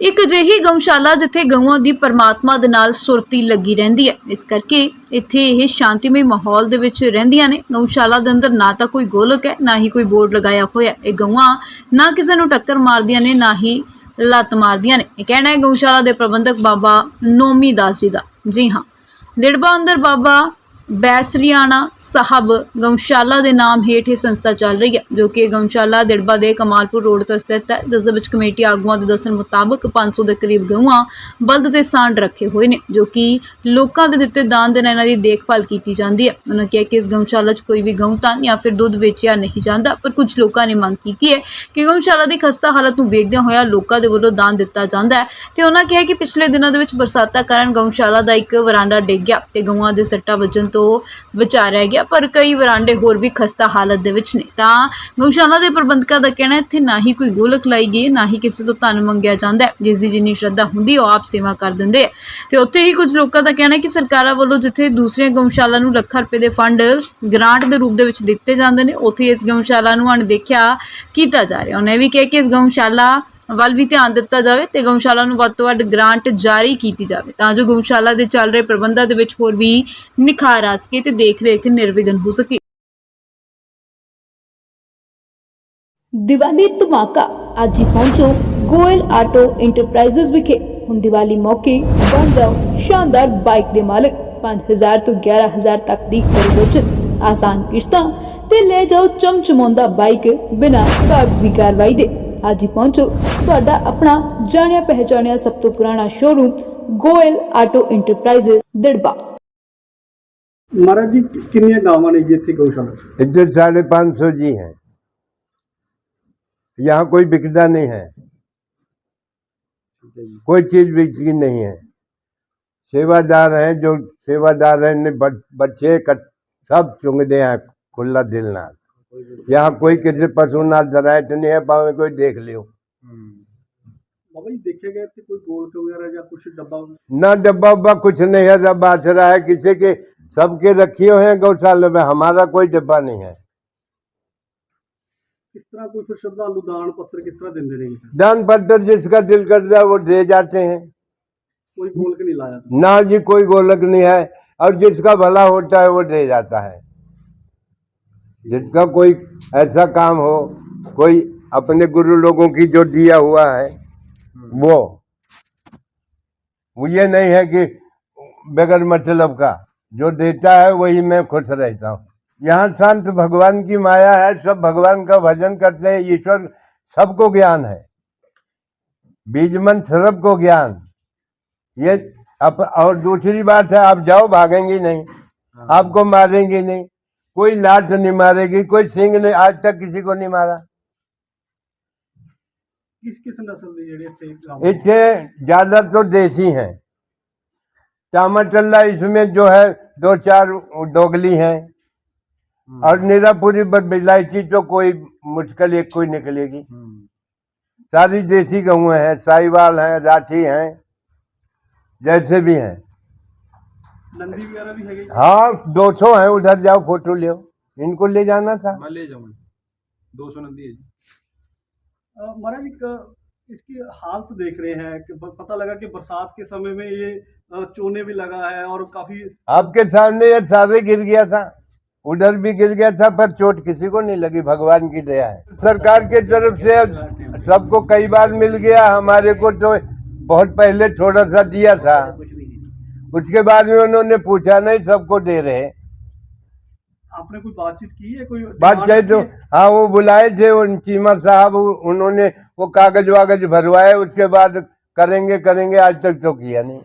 ਇੱਕ ਅਜਿਹੀ ਗਊਸ਼ਾਲਾ ਜਿੱਥੇ ਗਊਆਂ ਦੀ ਪਰਮਾਤਮਾ ਦੇ ਨਾਲ ਸੁਰਤੀ ਲੱਗੀ ਰਹਿੰਦੀ ਹੈ। ਇਸ ਕਰਕੇ ਇੱਥੇ ਇਹ ਸ਼ਾਂਤੀਮਈ ਮਾਹੌਲ ਦੇ ਵਿੱਚ ਰਹਿੰਦੀਆਂ ਨੇ। ਗਊਸ਼ਾਲਾ ਦੇ ਅੰਦਰ ਨਾ ਤਾਂ ਕੋਈ ਗੋਲਕ ਹੈ, ਨਾ ਹੀ ਕੋਈ ਬੋਰਡ ਲਗਾਇਆ ਹੋਇਆ ਇਹ ਗਊਆਂ ਨਾ ਕਿਸੇ ਨੂੰ ਟੱਕਰ ਮਾਰਦੀਆਂ ਨੇ, ਨਾ ਹੀ ਲੱਤ ਮਾਰਦੀਆਂ ਨੇ। ਇਹ ਕਹਿਣਾ ਹੈ, ਗਊਸ਼ਾਲਾ ਦੇ ਪ੍ਰਬੰਧਕ ਬਾਬਾ ਨੋਮੀ ਦਾਸ ਜੀ ਦਾ। ਜੀ ਹਾਂ ਦਿੜਬਾ ਅੰਦਰ ਬਾਬਾ ਬੈਸਰੀਆਣਾ ਸਾਹਿਬ ਗਊਸ਼ਾਲਾ ਦੇ ਨਾਮ ਹੇਠ ਇਹ ਸੰਸਥਾ ਚੱਲ ਰਹੀ ਹੈ, ਜੋ ਕਿ ਗਊਸ਼ਾਲਾ ਦਿੜਬਾ ਦੇ ਕਮਾਲਪੁਰ ਰੋਡ ਤੇ ਸਥਿਤ ਹੈ, ਜਿਸ ਦੇ ਵਿੱਚ ਕਮੇਟੀ ਆਗੂਆਂ ਦੇ ਦੱਸਣ ਮੁਤਾਬਕ 500 ਦੇ ਕਰੀਬ ਗਊਆਂ ਬਲਦ ਤੇ ਸਾਂਢ ਰੱਖੇ ਹੋਏ ਨੇ, ਜੋ ਕਿ ਲੋਕਾਂ ਦੇ ਦਿੱਤੇ ਦਾਨ ਦੇ ਨਾਲ ਇਹਨਾਂ ਦੀ ਦੇਖਭਾਲ ਕੀਤੀ ਜਾਂਦੀ ਹੈ। ਉਹਨਾਂ ਕਿਹਾ ਕਿ ਇਸ ਗਊਸ਼ਾਲਾ 'ਚ ਕੋਈ ਵੀ ਗਊ ਤਾਂ ਜਾਂ ਫਿਰ ਦੁੱਧ ਵੇਚਿਆ ਨਹੀਂ ਜਾਂਦਾ, ਪਰ ਕੁਝ ਲੋਕਾਂ ਨੇ ਮੰਗ ਕੀਤੀ ਹੈ ਕਿ ਗਊਸ਼ਾਲਾ ਦੀ ਖਸਤਾ ਹਾਲਤ ਨੂੰ ਵੇਖਦਿਆਂ ਹੋਇਆ ਲੋਕਾਂ ਦੇ ਵੱਲੋਂ ਦਾਨ ਦਿੱਤਾ ਜਾਂਦਾ ਹੈ ਤੇ ਉਹਨਾਂ ਕਿਹਾ ਕਿ ਪਿਛਲੇ ਦਿਨਾਂ ਦੇ ਵਿੱਚ ਬਰਸਾਤਾਂ ਕਾਰਨ ਗਊਸ਼ਾਲਾ ਦਾ ਇੱਕ ਵਰਾਂਡਾ ਡਿੱਗ ਗਿਆ ਤੇ ਗਊਆਂ ਦੇ ਸੱਟਾਂ ਵੱਜਣ ਤੋਂ ਬਚਾ ਰਹਿ ਗਿਆ, ਪਰ ਕਈ ਵਰਾਂਡੇ ਹੋਰ ਵੀ ਖਸਤਾ ਹਾਲਤ ਦੇ ਵਿੱਚ ਨੇ। ਤਾਂ ਗਊਸ਼ਾਲਾ ਦੇ ਪ੍ਰਬੰਧਕਾਂ ਦਾ ਕਹਿਣਾ ਇੱਥੇ ਨਾ ਹੀ ਕੋਈ ਗੋਲਕ ਲਾਈ ਗਈ ਨਾ ਹੀ ਕਿਸੇ ਤੋਂ ਧਨ ਮੰਗਿਆ ਜਾਂਦਾ ਜਿਸ ਦੀ ਜਿੰਨੀ ਸ਼ਰਧਾ ਹੁੰਦੀ ਉਹ ਆਪ ਸੇਵਾ ਕਰ ਦਿੰਦੇ ਆ ਤੇ ਉੱਥੇ ਹੀ ਕੁਝ ਲੋਕਾਂ ਦਾ ਕਹਿਣਾ ਕਿ ਸਰਕਾਰਾਂ ਵੱਲੋਂ ਜਿੱਥੇ ਦੂਸਰੀਆਂ ਗਊਸ਼ਾਲਾ ਨੂੰ ਲੱਖਾਂ ਰੁਪਏ ਦੇ ਫੰਡ ਗ੍ਰਾਂਟ ਦੇ ਰੂਪ ਦੇ ਵਿੱਚ ਦਿੱਤੇ ਜਾਂਦੇ ਨੇ, ਉੱਥੇ ਇਸ ਗਊਸ਼ਾਲਾ ਨੂੰ ਅਣਦੇਖਿਆ ਕੀਤਾ ਜਾ ਰਿਹਾ। ਉਹਨੇ ਇਹ ਵੀ ਕਿਹਾ ਕਿ ਇਸ ਗਊਸ਼ਾਲਾ ਵੱਲ ਵੀ ਧਿਆਨ ਦਿੱਤਾ ਜਾਵੇ ਤੇ ਗਊਸ਼ਾਲਾ ਨੂੰ ਵੱਧ ਤੋਂ ਵੱਧ ਗ੍ਰਾਂਟ ਜਾਰੀ ਕੀਤੀ ਜਾਵੇ ਤਾਂ ਜੋ ਗਊਸ਼ਾਲਾ ਦੇ ਚੱਲ ਰਹੇ ਪ੍ਰਬੰਧਾਂ ਦੇ ਵਿੱਚ ਹੋਰ ਵੀ ਨਿਖਾਰ ਆ ਸਕੇ ਤੇ ਦੇਖ ਰੇਖ ਨਿਰਵਿਘਨ ਹੋ ਸਕੇ। ਦੀਵਾਲੀ ਧਮਾਕਾ। ਅੱਜ ਹੀ ਪਹੁੰਚੋ ਗੋਇਲ ਆਟੋ ਇੰਟਰਪ੍ਰਾਈਜ਼ਸ ਵਿਖੇ। ਹੁਣ ਦੀਵਾਲੀ ਮੌਕੇ ਬਣ ਜਾਓ ਸ਼ਾਨਦਾਰ ਬਾਈਕ ਦੇ ਮਾਲਕ। 5000 ਤੋਂ 11000 ਤੱਕ ਦੀ ਕਰੋ ਬਚਤ ਆਸਾਨ ਕਿਸ਼ਤਾਂ ਤੇ ਲੈ ਜਾਓ ਚਮਚਮਾਉਂਦਾ ਬਾਈਕ ਬਿਨਾਂ ਕਾਗਜ਼ੀ ਕਾਰਵਾਈ ਦੇ। ਅੱਜ ਹੀ ਪਹੁੰਚੋ ਤੁਹਾਡਾ ਆਪਣਾ ਜਾਣਿਆ ਪਹਿਚਾਣਿਆ ਸਭ ਤੋਂ ਪੁਰਾਣਾ showroom Goyal auto enterprises Dirba महाराज जी कितनी गाँव ने जी इतनी गौशाला इधर साढ़े पाँच सौ जी हैं यहाँ कोई बिकता नहीं है कोई चीज बिकती नहीं है सेवादार हैं जो सेवादार हैं ने बच- बच्चे कट- सब चुंगदे हैं खुला दिल नाल यहाँ कोई किसी पशु नाल दरायत नहीं है भावे कोई देख लियो। बाबा देखे गए थे कोई गोलक वगैरह या कुछ डब्बा? ना डब्बा उब्बा कुछ नहीं है रब आसरा है किसी के सबके रखे हुए हैं गौशाला में हमारा कोई डब्बा नहीं है। किस तरह कोई फिर श्रद्धालु दान पत्र किस तरह रहेंगे दान पत्र जिसका दिल करता है वो दे जाते हैं। कोई गोलक नहीं लाया? ना जी कोई गोलक नहीं है और जिसका भला होता है वो दे जाता है। जिसका कोई ऐसा काम हो कोई अपने गुरु लोगों की जो दिया हुआ है वो। वो ये नहीं है कि बगैर मतलब का जो देता है वही मैं खुश रहता हूँ। यहाँ शांत भगवान की माया है सब भगवान का भजन करते हैं ईश्वर सबको ज्ञान है। बीजमन सबको ज्ञान। ये अप, और दूसरी बात है आप जाओ भागेंगी नहीं। आपको मारेंगी नहीं। कोई लाठ नहीं मारेगी कोई सिंह नहीं आज तक किसी को नहीं मारा किस किस नस्ल के जेडे थे गाँव इतने ज्यादा तो देसी हैं टामाटल्ला इसमें जो है दो चार दोगली हैं और निरापुरी बिलायची तो कोई मुश्किल एक कोई निकलेगी सारी देसी गऊ हैं साहिवाल हैं राठी हैं जैसे भी हैं नंदी वगैरह भी है हाँ दो सौ है उधर जाओ फ़ोटो ले इनको ले जाना था। मैं ले जाऊँ दो सौ नंदी है जी। महाराज इसकी हालत देख रहे हैं कि पता लगा कि बरसात के समय में ये चोने भी लगा है और काफ़ी आपके सामने ये सारे गिर गया था। उधर भी गिर गया था पर चोट किसी को नहीं लगी। भगवान की दया है। सरकार की तरफ़ से सबको कई बार मिल गया। हमारे को तो बहुत पहले थोड़ा सा दिया था। उसके बाद में उन्होंने पूछा नहीं सबको दे रहे आपने कोई बातचीत की है? कोई बात डिमांड तो हाँ? वो बुलाए थे उन चीमा साहब उन्होंने वो कागज़ वागज भरवाए उसके बाद करेंगे करेंगे आज तक तो किया नहीं।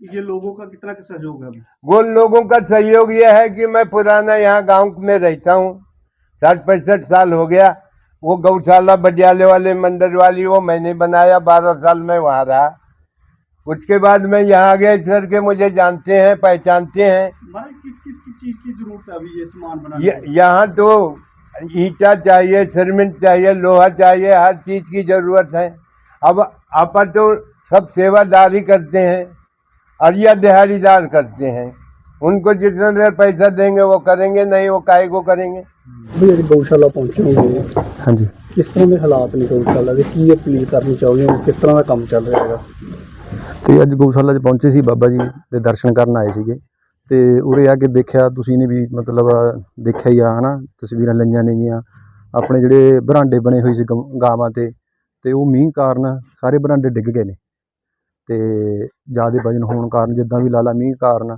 ये लोगों का कितना का सहयोग है वो लोगों का सहयोग ये है कि मैं पुराना यहाँ गाँव में रहता हूँ साठ पैंसठ साल हो गया। वो गौशाला बडियाले वाले मंदिर वाली वो मैंने बनाया बारह साल में वहाँ रहा। उसके बाद मैं यहाँ आ गया सर के मुझे जानते हैं पहचानते हैं। किस किस की चीज़ की ज़रूरत है अभी ये सामान बनाने यहाँ तो ईटा चाहिए सीमेंट चाहिए लोहा चाहिए हर चीज़ की ज़रूरत है। अब आप तो सब सेवादारी करते हैं और दिहाड़ीदार करते हैं। उनको जितना देर पैसा देंगे वो करेंगे नहीं वो काहे को करेंगे। गौशाला पहुँचे होंगे हाँ। जी। किस तरह के हालात नहीं गौशाला की अपील करनी चाहिए किस तरह का काम चल रहा है? ਤੇ ਅੱਜ ਗਊਸ਼ਾਲਾ 'ਚ ਪਹੁੰਚੇ ਸੀ ਬਾਬਾ ਜੀ ਦੇ ਦਰਸ਼ਨ ਕਰਨ ਆਏ ਸੀਗੇ। ਤੇ ਉਰੇ ਆ ਕੇ ਦੇਖਿਆ, ਤੁਸੀਂ ਨੇ ਵੀ ਮਤਲਬ ਦੇਖਿਆ ਹੀ ਆ, ਹਨਾ, ਤਸਵੀਰਾਂ ਲਈਆਂ ਨੇਗੀਆਂ ਆਪਣੇ ਜਿਹੜੇ ਬਰਾਂਡੇ ਬਣੇ ਹੋਏ ਸੀ ਗਾਵਾਂ ਤੇ ਤੇ ਉਹ ਮੀਂਹ ਕਾਰਨ ਸਾਰੇ ਬਰਾਂਡੇ ਡਿੱਗ ਗਏ ਨੇ। ਤੇ ਜ਼ਿਆਦਾ ਵਜਨ ਹੋਣ ਕਾਰਨ ਜਿੱਦਾਂ ਵੀ ਲਾਲਾ ਮੀਂਹ ਕਾਰਨ,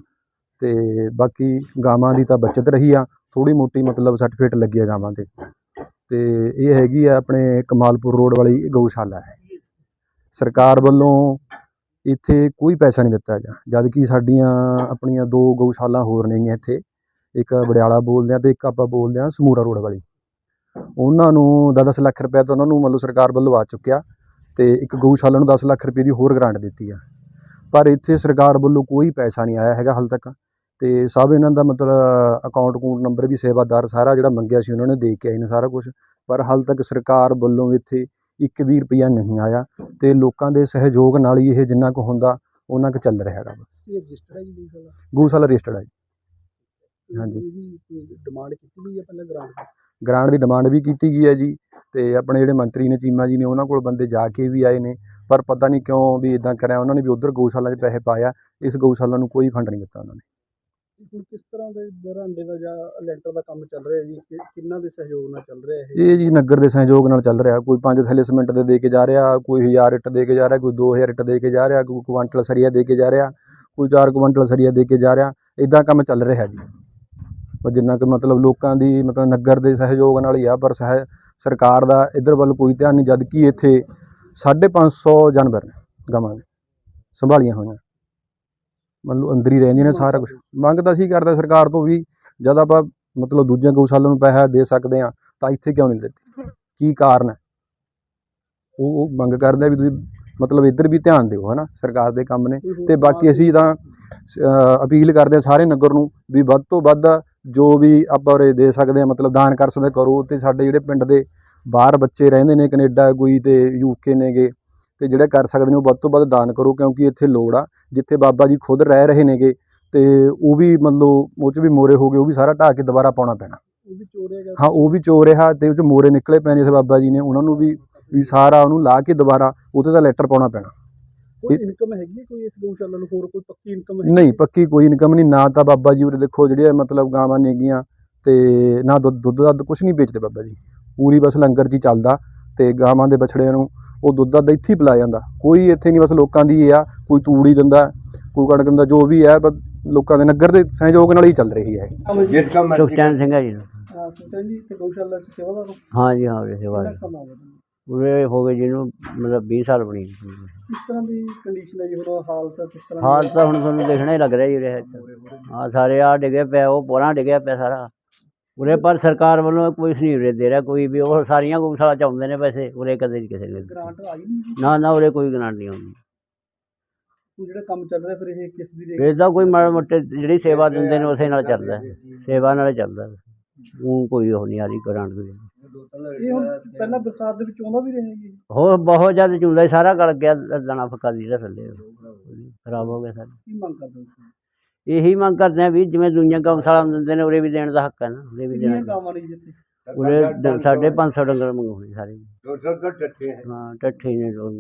ਤੇ ਬਾਕੀ ਗਾਵਾਂ ਦੀ ਤਾਂ ਬਚਤ ਰਹੀ ਆ ਥੋੜੀ ਮੋਟੀ ਮਤਲਬ ਸਰਟੀਫਿਕੇਟ ਲੱਗੀ ਆ ਗਾਵਾਂ ਤੇ। ਤੇ ਇਹ ਹੈਗੀ ਆ ਆਪਣੇ ਕਮਾਲਪੁਰ ਰੋਡ ਵਾਲੀ ਗਊਸ਼ਾਲਾ ਹੈ। ਸਰਕਾਰ ਵੱਲੋਂ ਇੱਥੇ ਕੋਈ ਪੈਸਾ ਨਹੀਂ ਦਿੱਤਾ ਹੈਗਾ ਜਦ ਕਿ ਸਾਡੀਆਂ ਆਪਣੀਆਂ ਦੋ ਗਊਸ਼ਾਲਾ ਹੋਰ ਨੇਗੀਆਂ ਇੱਥੇ ਇੱਕ ਬੜਿਆਲਾ ਬੋਲਦੇ ਆ ਤੇ ਇੱਕ ਆਪਾਂ ਬੋਲਦੇ ਆ ਸਮੂਰਾ ਰੋਡ ਵਾਲੀ। ਉਹਨਾਂ ਨੂੰ 10-10 ਲੱਖ ਰੁਪਏ ਤਾਂ ਉਹਨਾਂ ਨੂੰ ਮਤਲਬ ਸਰਕਾਰ ਵੱਲੋਂ ਆ ਚੁੱਕਿਆ ਤੇ ਇੱਕ ਗਊਸ਼ਾਲਾ ਨੂੰ 10 ਲੱਖ ਰੁਪਏ ਦੀ ਹੋਰ ਗ੍ਰਾਂਟ ਦਿੱਤੀ ਆ। ਪਰ ਇੱਥੇ ਸਰਕਾਰ ਵੱਲੋਂ ਕੋਈ ਪੈਸਾ ਨਹੀਂ ਆਇਆ ਹੈਗਾ ਹਾਲ ਤੱਕ ਤੇ ਸਭ ਇਹਨਾਂ ਦਾ ਮਤਲਬ ਅਕਾਊਂਟ ਕੂਟ ਨੰਬਰ ਵੀ ਸੇਵਾਦਾਰ ਸਾਰਾ ਜਿਹੜਾ ਮੰਗਿਆ ਸੀ ਉਹਨਾਂ ਨੇ ਦੇ ਕੇ ਆਏ ਨੇ ਸਾਰਾ ਕੁਝ ਪਰ ਹਾਲ ਤੱਕ ਸਰਕਾਰ ਵੱਲੋਂ ਇੱਥੇ ਇੱਕ ਵੀ ਰੁਪਈਆ ਨਹੀਂ ਆਇਆ ਤੇ ਲੋਕਾਂ ਦੇ ਸਹਿਯੋਗ ਨਾਲ ਹੀ ਇਹ ਜਿੰਨਾ ਕੁ ਹੁੰਦਾ ਉਹਨਾਂ ਕੁ ਚੱਲ ਰਿਹਾ ਹੈਗਾ ਬਸ ਇਹ ਰਜਿਸਟਰ ਹੈ ਜੀ ਗਊਸ਼ਾਲਾ ਗਊਸ਼ਾਲਾ ਰਜਿਸਟਰਡ ਹੈ ਜੀ। ਹਾਂਜੀ। ਇਹਦੀ ਡਿਮਾਂਡ ਕੀਤੀ ਗਈ ਹੈ ਪਹਿਲਾਂ ਗ੍ਰਾਂਟ ਗ੍ਰਾਂਟ ਦੀ ਡਿਮਾਂਡ ਵੀ ਕੀਤੀ ਗਈ ਹੈ ਜੀ ਤੇ ਆਪਣੇ ਜਿਹੜੇ ਮੰਤਰੀ ਨੇ ਚੀਮਾ ਜੀ ਨੇ ਉਹਨਾਂ ਕੋਲ ਬੰਦੇ ਜਾ ਕੇ ਵੀ ਆਏ ਨੇ ਪਰ ਪਤਾ ਨਹੀਂ ਕਿਉਂ ਵੀ ਇਦਾਂ ਕਰਿਆ ਉਹਨਾਂ ਨੇ ਵੀ ਉਧਰ ਗਊਸ਼ਾਲਾ 'ਚ ਪੈਸੇ ਪਾਇਆ ਇਸ ਗਊਸ਼ਾਲਾ ਨੂੰ ਕੋਈ ਫੰਡ ਨਹੀਂ ਦਿੱਤਾ ਉਹਨਾਂ ਨੇ ਹੁਣ ਕਿਸ ਤਰ੍ਹਾਂ ਦੇ ਬਰਾਂਡੇ ਦਾ ਜਾਂ ਲੈਂਟਰ ਦਾ ਕੰਮ ਚੱਲ ਰਿਹਾ ਜੀ? ਕਿ- ਕਿੰਨਾਂ ਦੇ ਸਹਿਯੋਗ ਨਾਲ ਚੱਲ ਰਿਹਾ ਇਹ? ਇਹ ਜੀ ਨਗਰ ਦੇ ਸਹਿਯੋਗ ਨਾਲ ਚੱਲ ਰਿਹਾ। ਕੋਈ ਪੰਜ ਥੈਲੇ ਸੀਮੈਂਟ ਦੇ ਦੇ ਕੇ ਜਾ ਰਿਹਾ, ਕੋਈ 1000 ਇੱਟ ਦੇ ਕੇ ਜਾ ਰਿਹਾ, ਕੋਈ 2000 ਇੱਟ ਦੇ ਕੇ ਜਾ ਰਿਹਾ, ਕੋਈ ਕੁਆਂਟਲ ਸਰੀਆ ਦੇ ਕੇ ਜਾ ਰਿਹਾ, ਕੋਈ 4 ਕੁਆਂਟਲ ਸਰੀਆ ਦੇ ਕੇ ਜਾ ਰਿਹਾ। ਇਦਾਂ ਕੰਮ ਚੱਲ ਰਿਹਾ ਜੀ। ਪਰ ਜਿੰਨਾ ਕਿ ਮਤਲਬ ਲੋਕਾਂ ਦੀ ਮਤਲਬ ਨਗਰ ਦੇ ਸਹਿਯੋਗ ਨਾਲ ਹੀ ਆ, ਪਰ ਸਹਿ ਸਰਕਾਰ ਦਾ ਇਧਰ ਵੱਲ ਕੋਈ ਧਿਆਨ ਨਹੀਂ ਜਦ ਕਿ ਇੱਥੇ 550 ਜਾਨਵਰ ਨੇ ਗਾਵਾਂ ਦੇ, ਸੰਭਾਲੀਆਂ ਹੋਈਆਂ। ਮਤਲਬ ਅੰਦਰ ਹੀ ਰਹਿੰਦੀਆਂ ਨੇ ਸਾਰਾ ਕੁਝ ਮੰਗ ਤਾਂ ਅਸੀਂ ਕਰਦੇ ਸਰਕਾਰ ਤੋਂ ਵੀ ਜਦ ਆਪਾਂ ਮਤਲਬ ਦੂਜੀਆਂ ਗਊਸ਼ਾਲਾ ਨੂੰ ਪੈਸਾ ਦੇ ਸਕਦੇ ਆ ਤਾਂ ਇੱਥੇ ਕਿਉਂ ਨਹੀਂ ਦਿੱਤੇ ਕੀ ਕਾਰਨ ਹੈ? ਉਹ ਉਹ ਮੰਗ ਕਰਦੇ ਵੀ ਤੁਸੀਂ ਮਤਲਬ ਇੱਧਰ ਵੀ ਧਿਆਨ ਦਿਓ ਹਨਾ? ਸਰਕਾਰ ਦੇ ਕੰਮ ਨੇ। ਤੇ ਬਾਕੀ ਅਸੀਂ ਤਾਂ ਅਪੀਲ ਕਰਦੇ ਆ ਸਾਰੇ ਨਗਰ ਨੂੰ ਵੀ ਵੱਧ ਤੋਂ ਵੱਧ ਜੋ ਵੀ ਆਪਾਂ ਦੇ ਸਕਦੇ ਆ ਮਤਲਬ ਦਾਨ ਕਰ ਸਕਦੇ ਕਰੋ। ਤੇ ਸਾਡੇ ਜਿਹੜੇ ਪਿੰਡ ਦੇ ਬਾਹਰ ਬੱਚੇ ਰਹਿੰਦੇ ਨੇ ਕੈਨੇਡਾ ਕੋਈ ਤੇ ਯੂਕੇ ਨੇਗੇ ਤੇ ਜਿਹੜੇ ਕਰ ਸਕਦੇ ਨੇ ਉਹ ਵੱਧ ਤੋਂ ਵੱਧ ਦਾਨ ਕਰੋ ਕਿਉਂਕਿ ਇੱਥੇ ਲੋੜ ਆ ਜਿੱਥੇ ਬਾਬਾ ਜੀ ਖੁਦ ਰਹਿ ਰਹੇ ਨੇਗੇ ਤੇ ਉਹ ਵੀ ਮਤਲਬ ਉਹ 'ਚ ਵੀ ਮੋਰੇ ਹੋ ਗਏ ਉਹ ਵੀ ਸਾਰਾ ਢਾਹ ਕੇ ਦੁਬਾਰਾ ਪਾਉਣਾ ਪੈਣਾ। ਹਾਂ ਉਹ ਵੀ ਚੋ ਰਿਹਾ ਤੇ ਉਹ 'ਚ ਮੋਰੇ ਨਿਕਲੇ ਪਏ ਨੇ ਇਸ ਬਾਬਾ ਜੀ ਨੇ ਉਹਨਾਂ ਨੂੰ ਵੀ ਵੀ ਸਾਰਾ ਉਹਨੂੰ ਲਾ ਕੇ ਦੁਬਾਰਾ ਉਹਤੇ ਤਾਂ ਲੈਟਰ ਪਾਉਣਾ ਪੈਣਾ। ਕੋਈ ਇਨਕਮ ਹੈਗੀ ਹੈ ਕੋਈ ਇਸ ਗਊਸ਼ਾਲਾ ਨੂੰ ਹੋਰ ਕੋਈ ਪੱਕੀ ਇਨਕਮ ਨਹੀਂ ਪੱਕੀ ਕੋਈ ਇਨਕਮ ਨਹੀਂ ਨਾ ਤਾਂ ਬਾਬਾ ਜੀ ਉਰੇ ਦੇਖੋ ਜਿਹੜੇ ਮਤਲਬ ਗਾਵਾਂ ਨੇਗੀਆਂ ਤੇ ਨਾ ਦੁੱਧ ਦੁੱਧ ਦੱਧ ਕੁਝ ਨਹੀਂ ਵੇਚਦੇ ਬਾਬਾ ਜੀ। ਪੂਰੀ ਬਸ ਲੰਗਰ ਹੀ ਚੱਲਦਾ ਤੇ ਗਾਵਾਂ ਦੇ ਬਛੜਿਆਂ ਨੂੰ ਉਹ ਦੁੱਧ ਦਾ ਇੱਥੇ ਹੀ ਪਿਲਾਇਆ ਜਾਂਦਾ। ਕੋਈ ਇੱਥੇ ਨਹੀਂ ਬਸ ਲੋਕਾਂ ਦੀ ਆ ਕੋਈ ਤੂੜੀ ਦਿੰਦਾ ਕੋਈ ਕਣਕ ਦਿੰਦਾ ਜੋ ਵੀ ਹੈ ਬਸ ਲੋਕਾਂ ਦੇ ਨਗਰ ਦੇ ਸਹਿਯੋਗ ਨਾਲ ਹੀ ਚੱਲ ਰਹੀ ਹੈ ਜਿਸ ਕੰਮ ਹੋ ਗਏ ਜਿਹਨੂੰ ਮਤਲਬ 20 ਸਾਲ ਬਣੀ। ਕਿਸ ਤਰ੍ਹਾਂ ਦੀ ਕੰਡੀਸ਼ਨ ਹੈ ਜੀ ਹੁਣ ਹਾਲਤ ਕਿਸ ਤਰ੍ਹਾਂ ਹਾਲਤ ਹੁਣ ਤੁਹਾਨੂੰ ਦੇਖਣਾ ਹੀ ਲੱਗ ਰਿਹਾ ਜੀ ਰਿਹਾ ਹਾਂ ਸਾਰੇ ਆ ਡਿੱਗੇ ਪਿਆ ਉਹ ਪਰਾਂ ਡਿੱਗਿਆ ਪਿਆ ਸਾਰਾ। ਉਰੇ ਪਰ ਸਰਕਾਰ ਵੱਲੋਂ ਕੁਛ ਨਹੀਂ ਉਰੇ ਦੇ ਰਿਹਾ ਕੋਈ ਵੀ ਉਹ ਸਾਰੀਆਂ ਗਊਸ਼ਾਲਾ ਚ ਆਉਂਦੇ ਨੇ ਪੈਸੇ ਉਰੇ ਕਦੇ ਨਹੀਂ ਕਿਸੇ ਨੇ ਦਿੱਤੇ। ਗ੍ਰਾਂਟ ਆਈ ਨਹੀਂ ਜੀ? ਨਾ ਨਾ ਉਰੇ ਕੋਈ ਗ੍ਰਾਂਟ ਨਹੀਂ ਆਉਂਦੀ। ਜਿਹੜਾ ਕੰਮ ਚੱਲ ਰਿਹਾ ਫਿਰ ਇਹ ਕਿਸ ਦੀ ਦੇਖ ਕੋਈ ਮਾੜੇ ਮੋਟੇ ਜਿਹੜੀ ਸੇਵਾ ਦਿੰਦੇ ਨੇ ਉਸੇ ਨਾਲ ਚੱਲਦਾ। ਹੈ। ਸੇਵਾ ਨਾਲ ਚੱਲਦਾ। ਉਹ ਕੋਈ ਉਹ ਨਹੀਂ ਆ ਰਹੀ ਗ੍ਰਾਂਟ ਦੀ। ਇਹ ਹੁਣ ਪਹਿਲਾਂ ਬਰਸਾਤ ਦੇ ਵਿੱਚ ਆਉਂਦਾ ਵੀ ਰਿਹਾ ਜੀ। ਹੋਰ ਬਹੁਤ ਜ਼ਿਆਦਾ ਚੁੰਦਾ ਸਾਰਾ ਗਲ ਗਿਆ ਦਾਣਾ ਫੱਕਾ ਜਿਹੜਾ ਥੱਲੇ। ਖਰਾਬ ਹੋ ਗਿਆ ਸਾਰਾ। ਕੀ ਮੰਗ ਕਰਦੇ ਹੋ ਤੁਸੀਂ? ਇਹੀ ਮੰਗ ਕਰਦੇ ਆ ਵੀ ਜਿਵੇਂ ਦੁਨੀਆ ਕੰਮ ਸਾਲਾ ਦਿੰਦੇ ਨੇ ਉਰੇ ਵੀ ਦੇਣ ਦਾ ਹੱਕ ਹੈ ਨਾ ਉਰੇ ਵੀ ਦੇਣ। ਦਾ। ਉਰੇ ਡ- ਸਾਢੇ ਪੰਜ ਸੌ ਡੰਗਰ ਮੰਗਵਾਉਣੇ ਸਾਰੇ। 200 ਤੋਂ ਹਾਂ ਟੱਠੇ ਨੇ ਲੋਕ